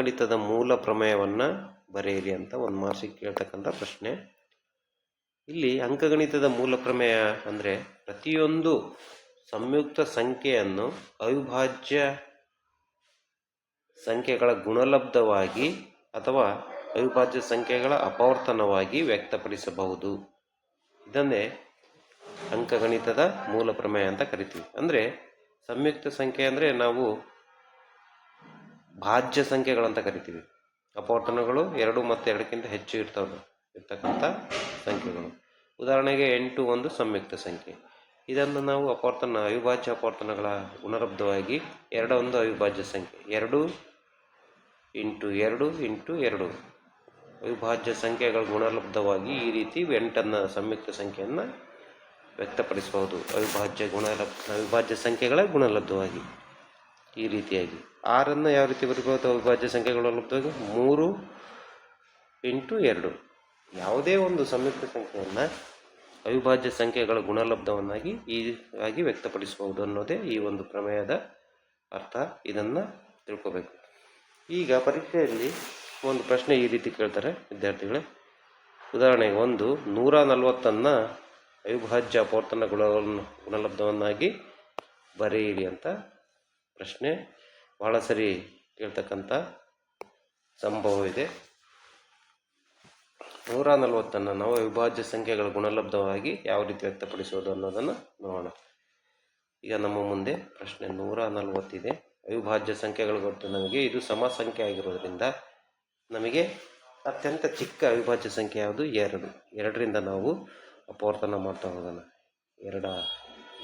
ಗಣಿತದ ಮೂಲ ಪ್ರಮೇಯವನ್ನು ಬರೆಯಿರಿ ಅಂತ ಒಂದು ಮಾರ್ಕ್ಸಿಗೆ ಕೇಳ್ತಕ್ಕಂಥ ಪ್ರಶ್ನೆ. ಇಲ್ಲಿ ಅಂಕಗಣಿತದ ಮೂಲ ಪ್ರಮೇಯ ಅಂದರೆ ಪ್ರತಿಯೊಂದು ಸಂಯುಕ್ತ ಸಂಖ್ಯೆಯನ್ನು ಅವಿಭಾಜ್ಯ ಸಂಖ್ಯೆಗಳ ಗುಣಲಬ್ಧವಾಗಿ ಅಥವಾ ಅವಿಭಾಜ್ಯ ಸಂಖ್ಯೆಗಳ ಅಪವರ್ತನವಾಗಿ ವ್ಯಕ್ತಪಡಿಸಬಹುದು. ಇದನ್ನೇ ಅಂಕಗಣಿತದ ಮೂಲ ಪ್ರಮೇಯ ಅಂತ ಕರಿತೀವಿ. ಅಂದರೆ ಸಂಯುಕ್ತ ಸಂಖ್ಯೆ ಅಂದರೆ ನಾವು ಭಾಜ್ಯ ಸಂಖ್ಯೆಗಳಂತ ಕರಿತೀವಿ. ಅಪವರ್ತನಗಳು ಎರಡು ಮತ್ತು ಎರಡಕ್ಕಿಂತ ಹೆಚ್ಚು ಇರ್ತವೆ. ಇರ್ತಕ್ಕಂಥ ಸಂಖ್ಯೆಗಳು. ಉದಾಹರಣೆಗೆ ಎಂಟು ಒಂದು ಸಂಯುಕ್ತ ಸಂಖ್ಯೆ. ಇದನ್ನು ನಾವು ಅಪವರ್ತನ, ಅವಿಭಾಜ್ಯ ಅಪವರ್ತನಗಳ ಪುನರಬ್ಧವಾಗಿ ಒಂದು ಅವಿಭಾಜ್ಯ ಸಂಖ್ಯೆ. ಎರಡು ಇಂಟು ಎರಡು ಇಂಟು ಎರಡು. ಅವಿಭಾಜ್ಯ ಸಂಖ್ಯೆಗಳ ಗುಣಲಬ್ಧವಾಗಿ ಈ ರೀತಿ ಎಂಟನ್ನು ಸಂಯುಕ್ತ ಸಂಖ್ಯೆಯನ್ನು ವ್ಯಕ್ತಪಡಿಸಬಹುದು. ಅವಿಭಾಜ್ಯ ಗುಣಲಬ್, ಅವಿಭಾಜ್ಯ ಸಂಖ್ಯೆಗಳ ಗುಣಲಬ್ಧವಾಗಿ. ಈ ರೀತಿಯಾಗಿ. ಆರನ್ನು ಯಾವ ರೀತಿ ಬರ್ಬೋದು? ಅವಿಭಾಜ್ಯ ಸಂಖ್ಯೆಗಳ ಲಬ್ಧವಾಗಿ ಮೂರು ಇಂಟು ಎರಡು. ಯಾವುದೇ ಒಂದು ಸಂಯುಕ್ತ ಸಂಖ್ಯೆಯನ್ನು ಅವಿಭಾಜ್ಯ ಸಂಖ್ಯೆಗಳ ಗುಣಲಬ್ಧವನ್ನಾಗಿ ಈ ಆಗಿ ವ್ಯಕ್ತಪಡಿಸಬಹುದು ಅನ್ನೋದೇ ಈ ಒಂದು ಪ್ರಮೇಯದ ಅರ್ಥ. ಇದನ್ನು ತಿಳ್ಕೋಬೇಕು. ಈಗ ಪರೀಕ್ಷೆಯಲ್ಲಿ ಒಂದು ಪ್ರಶ್ನೆ ಈ ರೀತಿ ಕೇಳ್ತಾರೆ ವಿದ್ಯಾರ್ಥಿಗಳೇ. ಉದಾಹರಣೆಗೆ ಒಂದು ನೂರ ನಲವತ್ತನ್ನು ಅವಿಭಾಜ್ಯ ಅಪವರ್ತನ ಗುಣ ಗುಣಲಬ್ಧವನ್ನಾಗಿ ಬರೆಯಿರಿ ಅಂತ ಪ್ರಶ್ನೆ ಭಾಳ ಸರಿ ಕೇಳ್ತಕ್ಕಂಥ ಸಂಭವ ಇದೆ. ನೂರ ನಲವತ್ತನ್ನು ನಾವು ಅವಿಭಾಜ್ಯ ಸಂಖ್ಯೆಗಳ ಗುಣಲಬ್ಧವಾಗಿ ಯಾವ ರೀತಿ ವ್ಯಕ್ತಪಡಿಸೋದು ಅನ್ನೋದನ್ನು ನೋಡೋಣ. ಈಗ ನಮ್ಮ ಮುಂದೆ ಪ್ರಶ್ನೆ ನೂರ ನಲವತ್ತಿದೆ. ಅವಿಭಾಜ್ಯ ಸಂಖ್ಯೆಗಳ ಗೊತ್ತು ನಮಗೆ ಇದು ಸಮ ಸಂಖ್ಯೆ ಆಗಿರೋದ್ರಿಂದ ನಮಗೆ ಅತ್ಯಂತ ಚಿಕ್ಕ ಅವಿಭಾಜ್ಯ ಸಂಖ್ಯೆ ಯಾವುದು? ಎರಡು. ಎರಡರಿಂದ ನಾವು ಅಪವರ್ತನ ಮಾಡ್ತಾ ಹೋಗೋಣ. ಎರಡ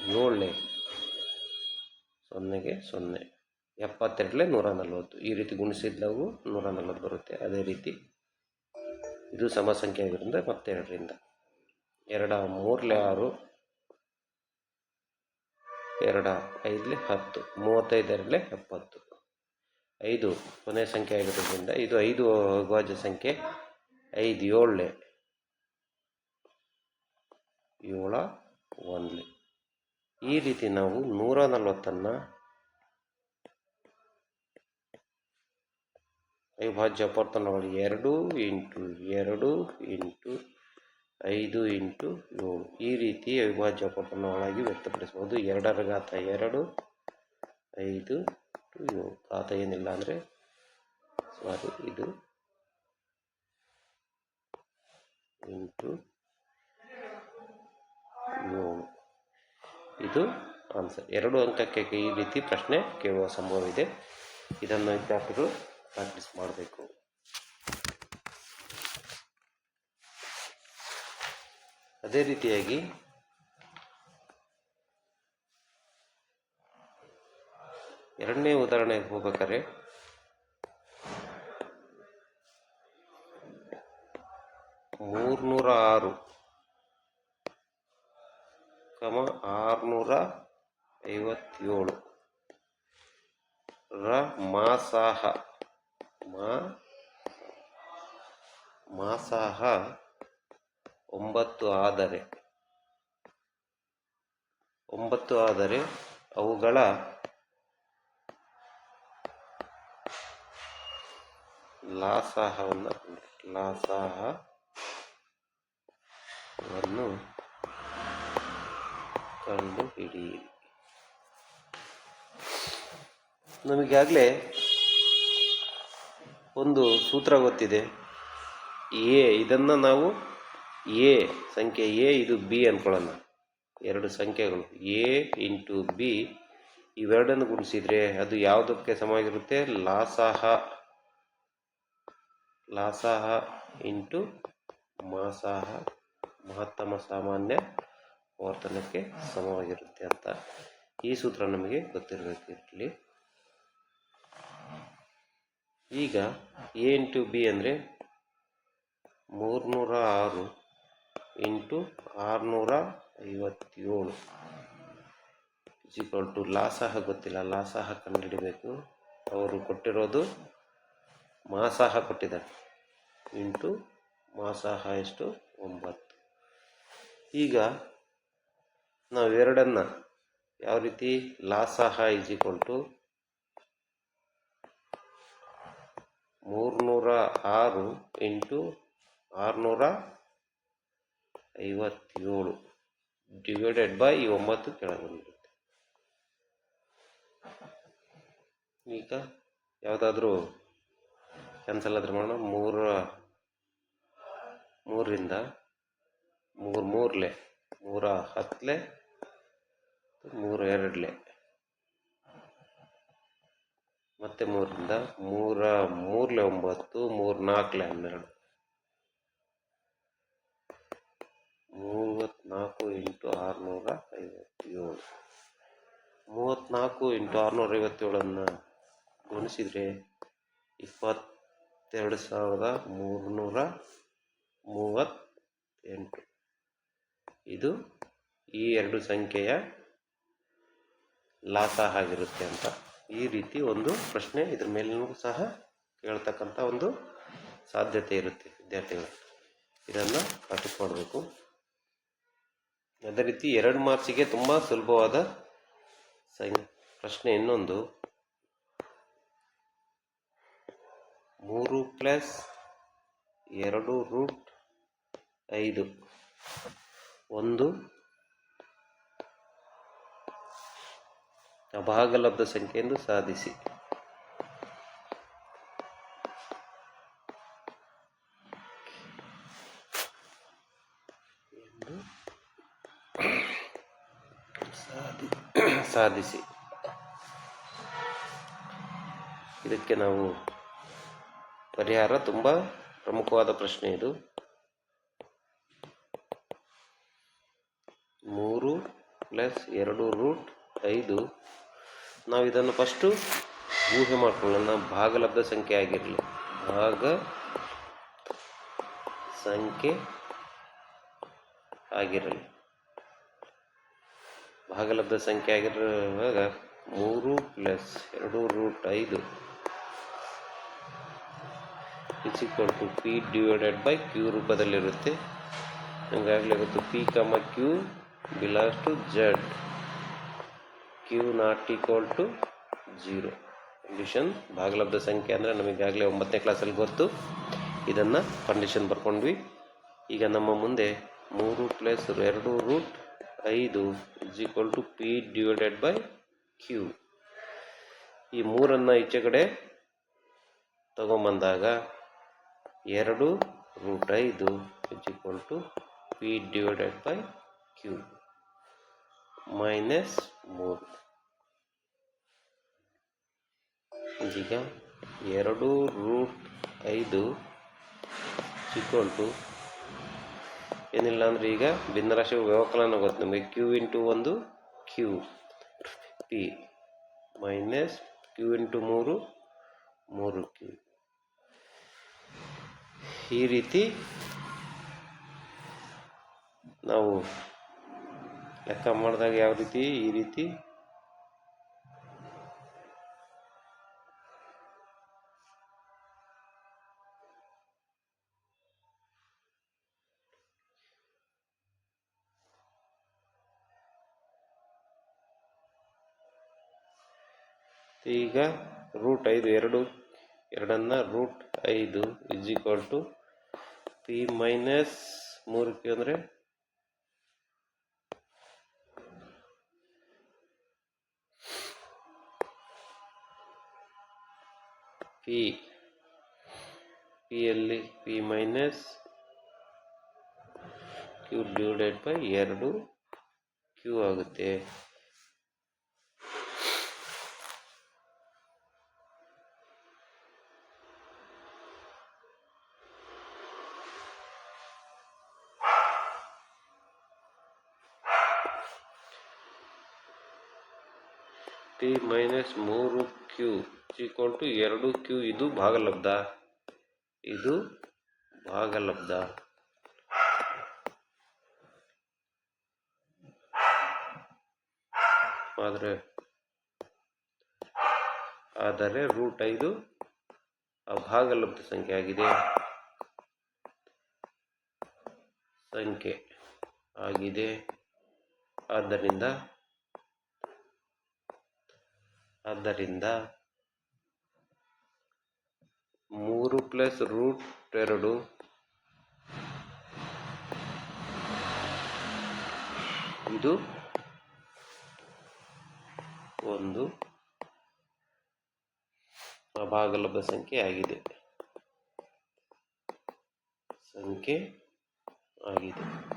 ಏಳನೇ ಸೊನ್ನೆಗೆ ಸೊನ್ನೆ. ಎಪ್ಪತ್ತೆರಡಲೆ ನೂರ ನಲವತ್ತು ಈ ರೀತಿ ಗುಣಿಸಿದ್ಲಾವು ನೂರ ನಲವತ್ತು ಬರುತ್ತೆ. ಅದೇ ರೀತಿ ಇದು ಸಮ ಸಂಖ್ಯೆ ಆಗಿರೋದ್ರಿಂದ ಮತ್ತೆರಡರಿಂದ. ಎರಡ ಮೂರಲೆ ಆರು. ಎರಡ ಐದಲೆ ಹತ್ತು. ಮೂವತ್ತೈದರಲ್ಲೇ ಎಪ್ಪತ್ತು. ಐದು ಕೊನೆ ಸಂಖ್ಯೆ ಆಗಿರೋದ್ರಿಂದ ಇದು ಐದು ಅವಿಭಾಜ್ಯ ಸಂಖ್ಯೆ. ಐದು ಏಳಲೆ. ಏಳ ಒಂದ್ಲೆ. ಈ ರೀತಿ ನಾವು ನೂರ ನಲವತ್ತನ್ನು ಅವಿಭಾಜ್ಯ ಅಪವರ್ತನಗಳು ಎರಡು ಇಂಟು ಎರಡು ಇಂಟು ಐದು ಇಂಟು ಏಳು. ಈ ರೀತಿ ಅವಿಭಾಜ್ಯ ಅಪವರ್ತನಗಳಾಗಿ ವ್ಯಕ್ತಪಡಿಸ್ಬೋದು ಎರಡರ ಘಾತ ಎರಡು, ಐದು ಇಂಟು ಏಳು. ಘಾತ ಏನಿಲ್ಲ ಅಂದರೆ ಸಾರಿ ಇದು ಇಂಟು ಏಳು. ಇದು ಆನ್ಸರ್ ಎರಡು ಅಂಕಕ್ಕೆ ಈ ರೀತಿ ಪ್ರಶ್ನೆ ಕೇಳುವ ಸಂಭವ ಇದೆ ಇದನ್ನು ವಿದ್ಯಾರ್ಥಿಗಳು ಪ್ರಾಕ್ಟೀಸ್ ಮಾಡಬೇಕು. ಅದೇ ರೀತಿಯಾಗಿ ಎರಡನೇ ಉದಾಹರಣೆಗೆ ಹೋಗ್ಬೇಕಾದ್ರೆ ಮೂರ್ನೂರ ಆರು. ಕಮ ಆರುನೂರ ಐವತ್ತೇಳು. ರ ಮಾಸಾಹ. ಮಾ ಮಾಸಾಹ ಒಂಬತ್ತು ಆದರೆ. ಒಂಬತ್ತು ಆದರೆ ಅವುಗಳ ಲಾಸಾಹವನ್ನು ಲಾಸಾಹವನ್ನು ಕಂಡು ಹಿಡಿಯಿರಿ ನಮಗಾಗಲೇ ಒಂದು ಸೂತ್ರ ಗೊತ್ತಿದೆ. ಎ, ಇದನ್ನು ನಾವು ಎ ಸಂಖ್ಯೆ ಎ ಇದು ಬಿ ಅಂದ್ಕೊಳ್ಳೋಣ ಎರಡು ಸಂಖ್ಯೆಗಳು. ಎ ಇಂಟು ಬಿ ಇವೆರಡನ್ನು ಗುಣಿಸಿದರೆ ಅದು ಯಾವುದಕ್ಕೆ ಸಮವಾಗಿರುತ್ತೆ? ಲಾಸಾಹ. ಲಾಸಾಹ ಇಂಟು ಮಾಸಾಹ. ಮಹತ್ತಮ ಸಾಮಾನ್ಯ ವರ್ತನಕ್ಕೆ ಸಮವಾಗಿರುತ್ತೆ ಅಂತ ಈ ಸೂತ್ರ ನಮಗೆ ಗೊತ್ತಿರಬೇಕಿರಲಿ ಈಗ ಎ ಇಂಟು ಬಿ ಅಂದರೆ ಮೂರುನೂರ ಆರು ಇಂಟು ಆರುನೂರ ಐವತ್ತೇಳು ಈಕ್ವಲ್ ಟು ಲಾಸಾಹ ಗೊತ್ತಿಲ್ಲ. ಲಾಸಾಹ ಕಂಡುಹಿಡಿಬೇಕು. ಅವರು ಕೊಟ್ಟಿರೋದು ಮಾಸಾಹ ಕೊಟ್ಟಿದ್ದಾರೆ. ಇಂಟು ಮಾಸಾಹ ಎಷ್ಟು? ಒಂಬತ್ತು. ಈಗ ನಾವು ಎರಡನ್ನು ಯಾವ ರೀತಿ ಲಾಸಾಹ ಈಸ್ ಈಕ್ವಲ್ ಟು ಮೂರ್ನೂರ ಆರು ಇಂಟು ಆರುನೂರ ಐವತ್ತೇಳು ಡಿವೈಡೆಡ್ ಬೈ ಒಂಬತ್ತು ಕೆಳಗೆ ಬಂದಿರುತ್ತೆ ಈಗ ಯಾವುದಾದ್ರೂ ಕ್ಯಾನ್ಸಲ್ ಆದ್ರೆ ಮಾಡೋಣ. ಮೂರ, ಮೂರರಿಂದ ಮೂರು ಮೂರಲೆ ಮೂರ ಹತ್ತಲೆ ಮೂರು ಎರಡಲೆ. ಮತ್ತೆ ಮೂರರಿಂದ ಮೂರ ಮೂರಲೆ ಒಂಬತ್ತು, ಮೂರು ನಾಲ್ಕಲೆ ಹನ್ನೆರಡು. ಮೂವತ್ತ್ನಾಲ್ಕು ಇಂಟು ಆರುನೂರ ಐವತ್ತೇಳು. ಮೂವತ್ನಾಲ್ಕು ಇಂಟು ಆರುನೂರ ಐವತ್ತೇಳನ್ನು ಗುಣಿಸಿದರೆ ಇಪ್ಪತ್ತೆರಡು ಸಾವಿರದ ಮೂರುನೂರ ಮೂವತ್ತೆಂಟು. ಇದು ಈ ಎರಡು ಸಂಖ್ಯೆಯ ಲಾಸ ಆಗಿರುತ್ತೆ ಅಂತ ಈ ರೀತಿ ಒಂದು ಪ್ರಶ್ನೆ ಇದ್ರ ಮೇಲೂ ಸಹ ಕೇಳ್ತಕ್ಕಂಥ ಒಂದು ಸಾಧ್ಯತೆ ಇರುತ್ತೆ ವಿದ್ಯಾರ್ಥಿಗಳು. ಇದನ್ನು ಕಾಪಿಟ್ಕೊಳ್ಬೇಕು ಅದೇ ರೀತಿ ಎರಡು ಮಾರ್ಕ್ಸಿಗೆ ತುಂಬ ಸುಲಭವಾದ ಪ್ರಶ್ನೆ ಇನ್ನೊಂದು. ಮೂರು ಪ್ಲಸ್ ಎರಡು ರೂಟ್ ಐದು. ಒಂದು. ಅಭಾಗಲಬ್ಧ ಎಂದು ಸಾಧಿಸಿ. ಸಾಧಿಸಿ. ಇದಕ್ಕೆ ನಾವು ಪರಿಹಾರ ತುಂಬ ಪ್ರಮುಖವಾದ ಪ್ರಶ್ನೆ ಇದು ಮೂರು ಪ್ಲಸ್ ಎರಡು ರೂಟ್ ಐದು. ನಾವು ಇದನ್ನು ಫಸ್ಟು ಊಹೆ ಮಾಡ್ಕೊಳ್ಳೋಣ. ಭಾಗಲಬ್ಧ ಸಂಖ್ಯೆ ಆಗಿರಲಿ. ಭಾಗ ಸಂಖ್ಯೆ ಆಗಿರಲಿ. ಭಾಗಲಬ್ಧ ಸಂಖ್ಯೆ ಆಗಿರುವಾಗ ಮೂರು ಪ್ಲಸ್ ಎರಡು ರೂಟ್ ಐದು. Is equal to P divided by Q ರೂಪದಲ್ಲಿರುತ್ತೆ. ನಮಗಾಗಲೇ ಗೊತ್ತು P comma Q belongs to Z Q not equal to zero condition ಭಾಗಲಬ್ಧ ಸಂಖ್ಯೆ ಅಂದರೆ ನಮಗಾಗಲೇ ಒಂಬತ್ತನೇ ಕ್ಲಾಸಲ್ಲಿ ಗೊತ್ತು. ಇದನ್ನು ಕಂಡೀಷನ್ ಬರ್ಕೊಂಡ್ವಿ. ಈಗ ನಮ್ಮ ಮುಂದೆ ಮೂರು ಪ್ಲಸ್ ಎರಡು ರೂಟ್ ಐದು is equal to P divided by Q ಈ ಮೂರನ್ನು ಈಚೆ ಕಡೆ ತಗೊಂಬಂದಾಗ ಎರಡು ರೂಟ್ ಐದು is equal to P divided by Q minus ಮೂರು ಈಗ ಎರಡು ರೂಟ್ ಐದು ಈಕ್ವಲ್ ಟು ಏನಿಲ್ಲ ಅಂದರೆ ಈಗ ಭಿನ್ನರಾಶಿ ವ್ಯವಕಲನ ಗೊತ್ತು. ನಮಗೆ ಕ್ಯೂ ಇಂಟು ಒಂದು Q P minus Q into ಮೂರು ಮೂರು ಕ್ಯೂ ಈ ರೀತಿ ನಾವು ಲೆಕ್ಕ ಮಾಡಿದಾಗ ಯಾವ ರೀತಿ, ಈ ರೀತಿ? ಈಗ ರೂಟ್ ಐದು, ಎರಡು, ಎರಡನ್ನ ರೂಟ್ ಐದು is equal to P minus ಮೂರು ಅಂದರೆ ಪಿ ಪಿಯಲ್ಲಿ P minus Q divided by ಎರಡು ಕ್ಯೂ ಆಗುತ್ತೆ. ಟಿ ಮೈನಸ್ ಮೂರು ಕ್ಯೂ ಈಕ್ವಲ್ ಟು ಎರಡು ಕ್ಯೂ ಇದು ಭಾಗಲಬ್ಧ. ಇದು ಭಾಗಲಬ್ಧ. ಆದರೆ ಆದರೆ ರೂಟ್ ಐದು ಅಭಾಗಲಬ್ಧ ಸಂಖ್ಯೆ ಆಗಿದೆ. ಸಂಖ್ಯೆ ಆಗಿದೆ. ಆದ್ದರಿಂದ ಆದ್ದರಿಂದ ಮೂರು ಪ್ಲಸ್ ರೂಟ್ ಎರಡು. ಇದು ಒಂದು ಅಭಾಗಲಭ ಸಂಖ್ಯೆ ಆಗಿದೆ. ಸಂಖ್ಯೆ ಆಗಿದೆ.